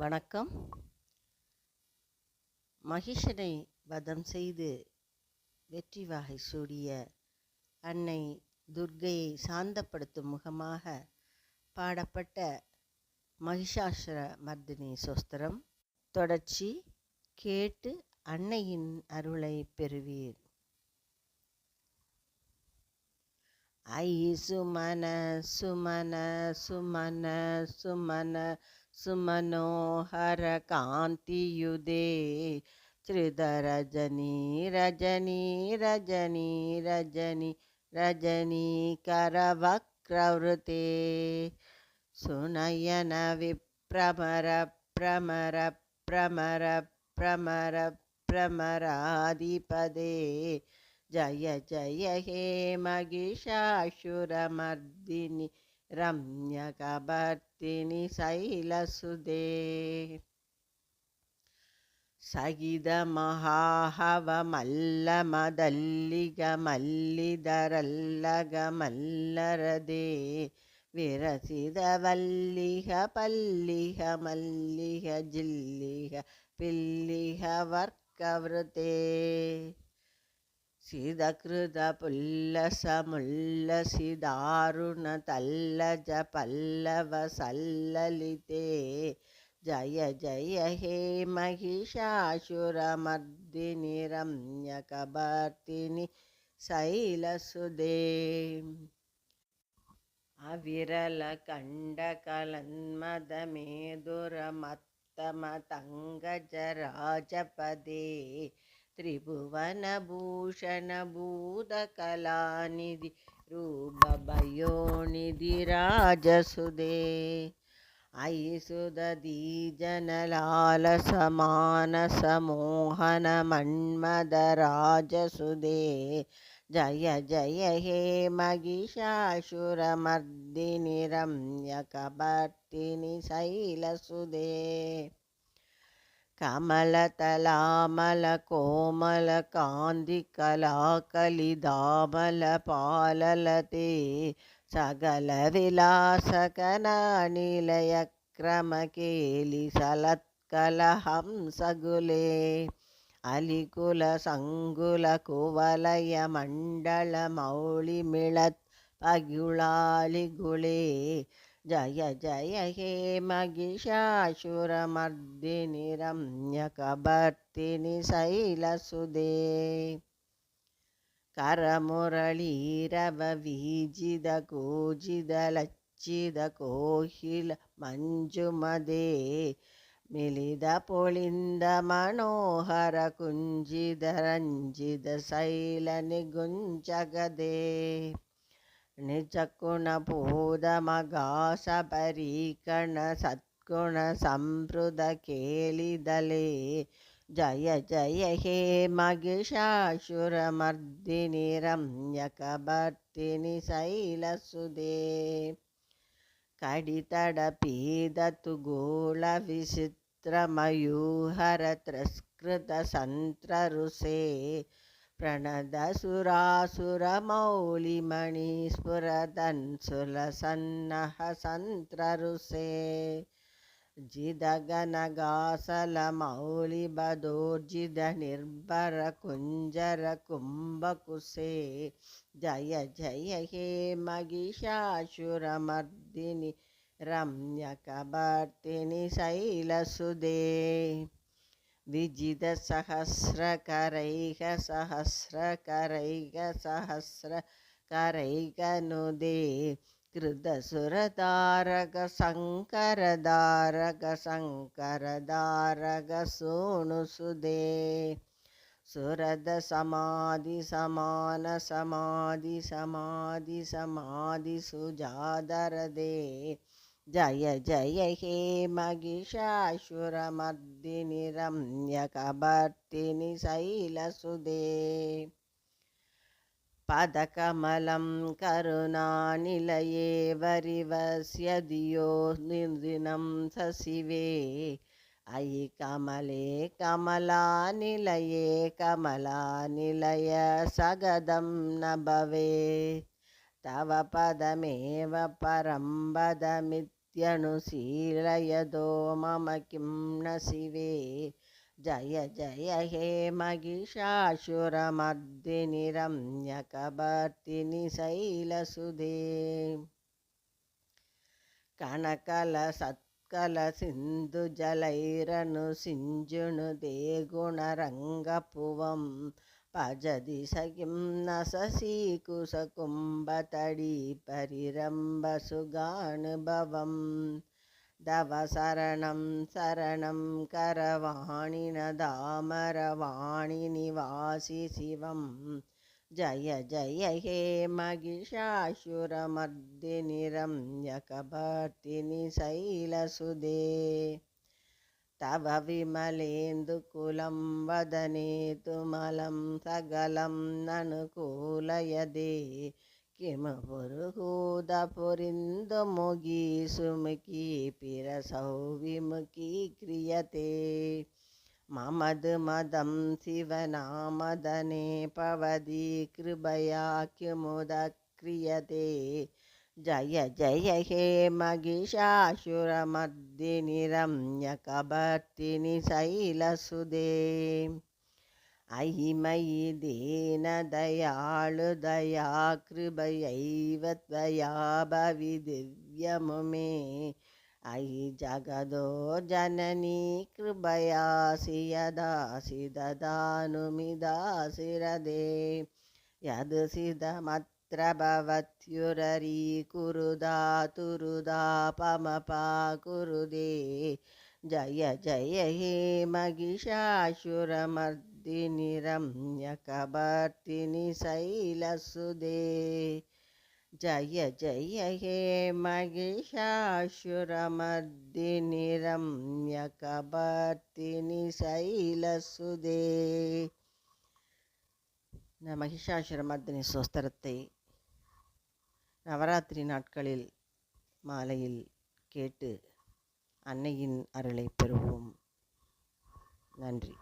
வணக்கம் மகிஷனை வதம் செய்து வெற்றி வாகை சூடிய அன்னை துர்கையை சாந்தப்படுத்தும் முகமாக பாடப்பட்ட மகிஷாசுர மர்தினி சோஸ்திரம் தொடர்ச்சி கேட்டு அன்னையின் அருளை பெறுவீர் ஐ சுமன சுமன சுமன சுமன ಸುಮನೋಹರ ಕಾಂತಿಯುದೆ ಶ್ರೀಧರ ರಜನಿ ರಜನಿ ರಜನಿ ರಜನಿ ರಜನೀಕರ ವಕ್ರವೃತೆ ಸುನಯನ ವಿಪ್ರಮರ ಪ್ರಮರ ಪ್ರಮರ ಪ್ರಮರ ಪ್ರಮರಾಧಿಪದೇ जय जय हे महिषाशुरमर्दिनि ರಮ್ಯಕಭರ್ತಿನಿ ಶೈಲಸುಧೆ ಸಗಿದ ಮಹಾಹವಮಲ್ಲ ಮದಲ್ಲಿಗ ಮಲ್ಲಿದರಲ್ಲಗ ಮಲ್ಲರದೆ ವಿರಸಿದ ವಲ್ಲಿಹ ಪಲ್ಲಿಹ ಮಲ್ಲಿಹ ಜಿಲ್ಲಿಹ ಪಿಲ್ಲಿಹ ವರ್ಕವೃತೆ సీదకృత పుల్లస ముల్లసి దారుణ తల్లజ పల్లవ సల్లలితే జయ జయ హే మహిషాసురమర్దిని రమ్యకభర్తిని శైలసుదే అవిరల కండకలన్మదమేదురమత్తమ తంగజ రాజపదే त्रिभुवनभूषणभूतकलानिधि रूपभयोनिधिराजसुदे ऐसुदीजनलालसमानसमोहनमन्मदराजसुदे जय जय हे महिषाशुरमर्दिनि शैलसुदे కమలతలామల కోమల కాంది కళాకలిదామల పాలలతే సగల విలాసకన నిలయ క్రమకేలి సలత్కలహంసగులే అలికుల సంగుల కువలయ మండళ మౌళిమిళత్ పగుళాలిగుళే जय जय हे मगिषाशुरमर्दिनि रम्य शैलसुदे करमुरळीरभवीजिद कूजिदलच्च कोहिल मञ्जुमदे मनोहर कुञ्जिदरञ्जिद शैलनि गुञ्जगदे निचगुणपोदमघासपरिकणसद्गुणसम्पृदकेलिदले जय जय हे शैलसुदे कडितडपीदतु गोलविचित्रमयूहरत्रस्कृतसन्त्ररुषे प्रणदसुरासुरमौलिमणिस्फुरदंसुलसन्नहसन्त्ररुषे जिदगनगासलमौलिबदोर्जिदनिर्भरकुञ्जरकुम्भकुशे जय जय हे महिषासुरमर्दिनि रम्यकभर्तिनि शैलसुदे विजितसहस्रकरैः सहस्रकरैः सहस्रकरैकनुदे कृतसुरदारकशङ्करदारकशङ्करदारकसूणुसुदे सुरदसमाधिसमाधिसमानसमाधिसमाधिसमाधिसुजादरदे जय जय हे महिषासुरमद्दिनि शैलसुदे पदकमलं करुणानिलये वरिवस्य दियो निर्दिनं स शिवे अयि कमले कमलानिलये कमलानिलय सगदं न भवेत् తవ పదమేవ పరం పదమిత్యనుశీలయదో మమ కిం న శివే జయ జయ హే మహిషాసురమర్దిని రమ్యకభర్తిని శైలసుధే కనకల సత్కల సింధు జలైరను సింజును దేగుణ రంగపువం பஜதி சகிம் நசசீகுசகும்பதடி பரிரம்பசுகானுபவம் தவசரணம் சரணம் கரவாணினதாமரவாணி நிவாசி சிவம் जय जय हे महिषासुरमर्दिनिरम्यकभर्तिनि शैलसुदे तव विमलेन्दु कुलं वदनेतुमलं सकलं ननुकूलयदे किमपुरुहूदपुरिन्दुमुखी सुमुखी पिरसौ विमुखी क्रियते ममदु मदं शिवनामदने पवदी कृपया किमुद क्रियते जय जय हे महिषासुरमद्दिनिरम्यकभर्तिनि शैलसुदे अयि मयि दीनदयालुदया कृपयैव त्वया भवि दिव्यमुमे अयि जगदो जननी कृपयासि यदासि ददानुमिदासिरदे यद् सिदमत् यत्र भवत्युररी कुरुदा पम कुरुदे जय जय हे महिषाशुरमर्दिनिरम्यकभर्तिनि शैलसुदे जय जय हे महिषाशुरमर्दिनिरम्यकभर्तिनि शैलसुदे महिषाशुरमर्दिनि स्वस्तरते நவராத்திரி நாட்களில் மாலையில் கேட்டு அன்னையின் அருளை பெறுவோம் நன்றி